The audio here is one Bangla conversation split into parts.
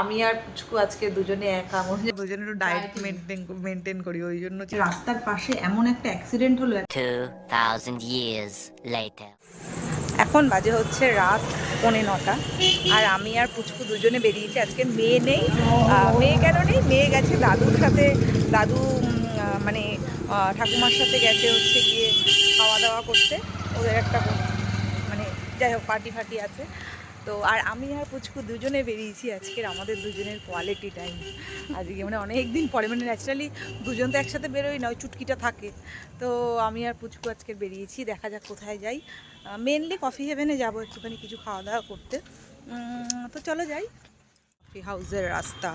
আমি আর পুচকু আজকে দুজনে একা মনে দুজনে একটু ডায়েট মেনটেন মেনটেন করি ওই জন্য হচ্ছে রাস্তার পাশে এমন একটা অ্যাক্সিডেন্ট হলো 2,000 years later. এখন বাজে হচ্ছে রাত পৌনে নটা আর আমি আর পুচকু দুজনে বেরিয়েছি। আজকে মেয়ে নেই মেয়ে কেন নেই? মেয়ে গেছে দাদুর সাথে দাদু মানে ঠাকুমার সাথে গেছে হচ্ছে গিয়ে খাওয়া দাওয়া করতে। ওদের একটা মানে যাই হোক পার্টি ফার্টি আছে। তো আর আমি আর পুচকু দুজনে বেরিয়েছি আজকের আমাদের দুজনের কোয়ালিটি টাইম আজকে মানে অনেক দিন পরে মানে ন্যাচারালি দুজন তো একসাথে বেরোই না, ওই চুটকিটা থাকে। তো আমি আর পুচকু আজকে বেরিয়েছি, দেখা যাক কোথায় যাই। মেনলি কফি হেভেনে যাব একটুখানি কিছু খাওয়া দাওয়া করতে। তো চলো যাই। কফি হাউসের রাস্তা।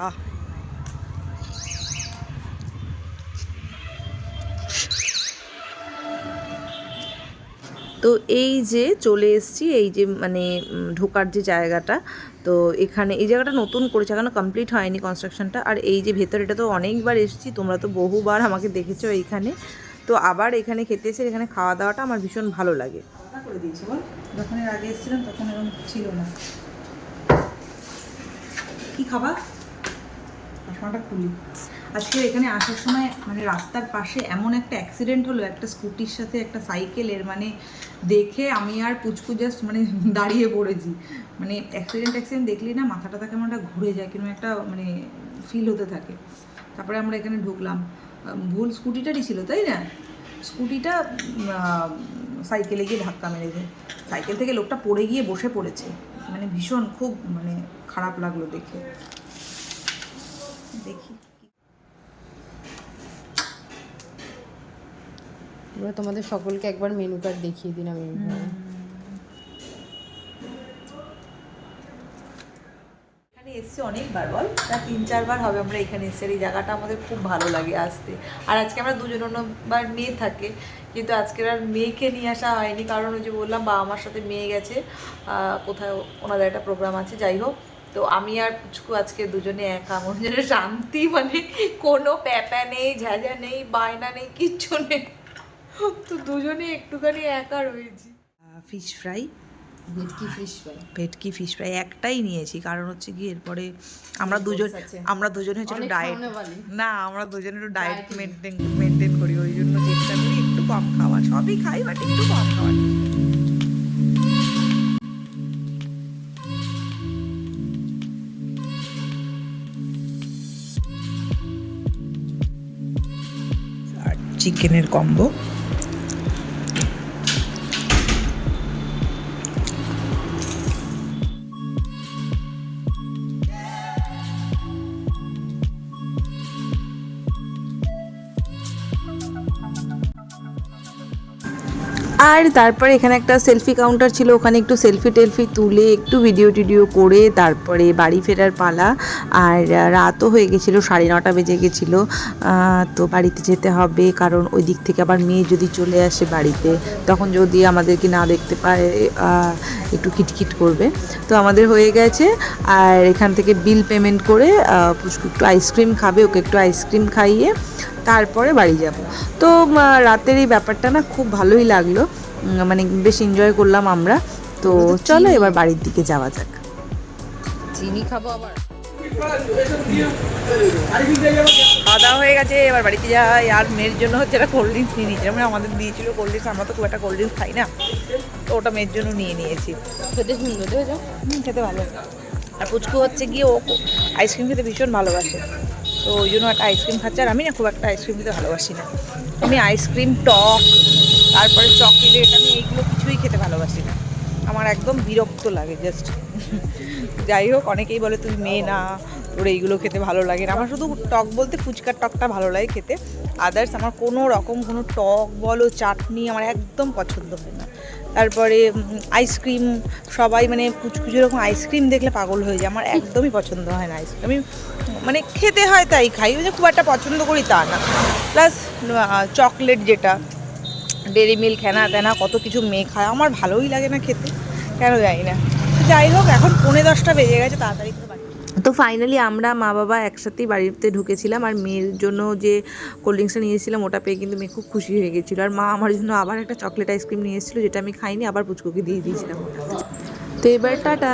তো এই যে চলে এসেছি, এই যে মানে ঢোকার যে জায়গাটা, তো এখানে এই জায়গাটা নতুন করেছে, এখনও কমপ্লিট হয়নি কনস্ট্রাকশনটা আর এই যে ভেতর, এটা তো অনেকবার এসেছি, তোমরা তো বহুবার আমাকে দেখেছ এইখানে। তো আবার এখানে খেতে এসে, এখানে খাওয়া দাওয়াটা আমার ভীষণ ভালো লাগে। করে যখন এর আগে এসেছিলাম, তখন এরকম ছিল না। কি খাবার খুলি। আজকে এখানে আসার সময় মানে রাস্তার পাশে এমন একটা অ্যাক্সিডেন্ট হলো, একটা স্কুটির সাথে একটা সাইকেলের মানে দেখে আমি আর পুচকু জাস্ট মানে দাঁড়িয়ে পড়েছি। মানে অ্যাক্সিডেন্ট অ্যাক্সিডেন্ট দেখলি না মাথাটা তাকে একটা ঘুরে যায় কীরকম একটা মানে ফিল হতে থাকে। তারপরে আমরা এখানে ঢুকলাম। ভুল স্কুটিটারই ছিল, তাই না? স্কুটিটা সাইকেলে গিয়ে ধাক্কা মেরেছে সাইকেল থেকে লোকটা পড়ে গিয়ে বসে পড়েছে। মানে ভীষণ খুব মানে খারাপ লাগল দেখে। দেখি। আমরা তোমাদের সকলকে একবার মেনু কার্ড দেখিয়ে দিলাম এইভাবে। এসছি অনেকবার বল। তা তিন চারবার হবে আমরা এখানে এসছি এই জায়গাটা আমাদের খুব ভালো লাগে আসতে। আর আজকে আমরা দুজন অন্যবার মেয়ে থাকে কিন্তু আজকের আর মেয়েকে নিয়ে আসা হয়নি কারণ ওই যে বললাম বাবা আমার সাথে মেয়ে গেছে আহ, কোথাও ওনাদের একটা প্রোগ্রাম আছে যাই হোক। তো আমি আর পুচকু আজকে দুজনে একা মনে যেন শান্তি মানে কোনো প্যাপা নেই ঝাঁঝা নেই বায়না নেই কিচ্ছু নেই। তো দুজনে একটুখানি একা রয়েছি। ফিশ ফ্রাই ভেটকি ফিশ ফ্রাই ভেটকি ফিশ ফ্রাই একটাই নিয়েছি কারণ হচ্ছে কি এরপরে আমরা দুজন আমরা দুজনে হচ্ছে ডায়েট না আমরা দুজনে একটু ডায়েট মেনটেন মেনটেন করি ওই জন্য চেষ্টা করি একটু কম খাওয়া। সবই খাই বাট একটু কম খাওয়া। চিকেনের কম্বো আর তারপরে এখানে একটা সেলফি কাউন্টার ছিল, ওখানে একটু সেলফি টেলফি তুলে, একটু ভিডিও টিডিও করে, তারপরে বাড়ি ফেরার পালা। আর রাতও হয়ে গেছিল, সাড়ে নটা বেজে গেছিল। তো বাড়িতে যেতে হবে, কারণ ওই দিক থেকে আবার মেয়ে যদি চলে আসে বাড়িতে, তখন যদি আমাদেরকে না দেখতে পায় একটু কিটকিট করবে। তো আমাদের হয়ে গেছে, আর এখান থেকে বিল পেমেন্ট করে পুষ্কু একটু আইসক্রিম খাবে, ওকে একটু আইসক্রিম খাইয়ে তারপরে বাড়ি যাব। তো রাতের এই ব্যাপারটা না খুব ভালোই লাগল। মানে বেশ এনজয় করলাম আমরা। তো চলো এবার বাড়ির দিকে যাওয়া যাক। চিনি খাব আবার। খাওয়া দাওয়া হয়ে গেছে এবার বাড়িতে যাই। আর মেয়ের জন্য হচ্ছে একটা কোল্ড ড্রিঙ্কস নিয়ে নিয়েছিলাম। মানে আমাদের দিয়েছিল কোল্ড ড্রিঙ্কস আমরা তো খুব একটা কোল্ড ড্রিঙ্কস খাই না। তো ওটা মেয়ের জন্য নিয়ে নিয়েছি। খেতে সুন্দর খেতে ভালো। আর পুচকু হচ্ছে গিয়ে ও আইসক্রিম খেতে ভীষণ ভালোবাসে। তো ওই জন্য একটা আইসক্রিম খাচ্ছে, আর আমি না খুব একটা আইসক্রিম খেতে ভালোবাসি না। আমি আইসক্রিম টক, তারপরে চকলেট আমি এইগুলো কিছুই খেতে ভালোবাসি না। আমার একদম বিরক্ত লাগে জাস্ট যাই হোক, অনেকেই বলে, তুমি মেয়ে না। তোর এইগুলো খেতে ভালো লাগে না। আমার শুধু টক বলতে ফুচকার টকটা ভালো লাগে খেতে। আদার্স আমার কোনো রকম কোনো টক বলো, চাটনি আমার একদম পছন্দ হয় না। তারপরে আইসক্রিম সবাই মানে কুচকু যেরকম আইসক্রিম দেখলে পাগল হয়ে যায়। আমার একদমই পছন্দ হয় না আইসক্রিম আমি মানে খেতে হয় তাই খাই। যে খুব একটা পছন্দ করি তা না। প্লাস চকলেট যেটা ডেরি মিল্ক হেনা তেনা, কত কিছু মেয়ে খায়। আমার ভালোই লাগে না খেতে। কেন জানি না। যাই হোক, এখন পৌনে দশটা বেজে গেছে, তাড়াতাড়ি তো ফাইনালি আমরা মা বাবা একসাথেই বাড়িতে ঢুকেছিলাম আর মেয়ের জন্য যে কোল্ড ড্রিঙ্কসটা নিয়েছিলাম ওটা পেয়ে কিন্তু মেয়ে খুব খুশি হয়ে গেছিল। আর মা আমার জন্য আবার একটা চকলেট আইসক্রিম নিয়ে এসেছিল, যেটা আমি খাইনি, আবার পুচকুকে দিয়ে দিয়েছিলাম। তো এবার টাটা।